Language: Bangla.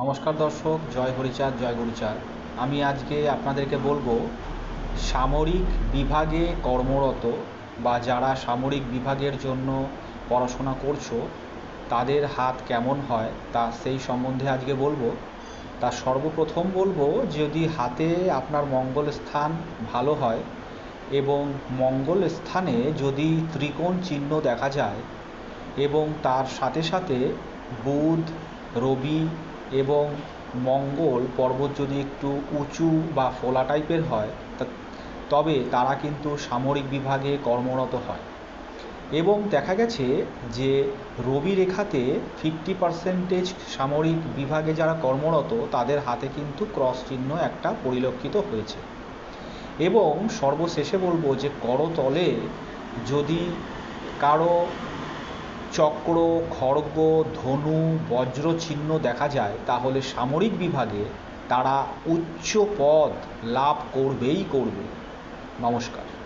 নমস্কার দর্শক, জয় হরিচাঁদ, জয় গুরুচাঁদ। আমি আজকে আপনাদেরকে বলব, সামরিক বিভাগে কর্মরত বা যারা সামরিক বিভাগের জন্য পড়াশোনা করছ, তাদের হাত কেমন হয় তা সেই সম্বন্ধে আজকে বলব। তা সর্বপ্রথম বলব, যদি হাতে আপনার মঙ্গল স্থান ভালো হয় এবং মঙ্গল স্থানে যদি ত্রিকোণ চিহ্ন দেখা যায় এবং তার সাথে সাথে বুধ, রবি এবং মঙ্গল পর্বত যদি একটু উঁচু বা ফোলা টাইপের হয় তবে তারা কিন্তু সামরিক বিভাগে কর্মরত হয়। এবং দেখা গেছে যে রবি রেখাতে ফিফটি পার্সেন্টেজ সামরিক বিভাগে যারা কর্মরত, তাদের হাতে কিন্তু ক্রস চিহ্ন একটা পরিলক্ষিত হয়েছে। এবং সর্বশেষে বলব যে করতলে যদি কারও চক্র, খড়গ, ধনু, বজ্র চিহ্ন দেখা যায়, তাহলে সামরিক বিভাগে তারা উচ্চ পদ লাভ করবেই করবে। নমস্কার।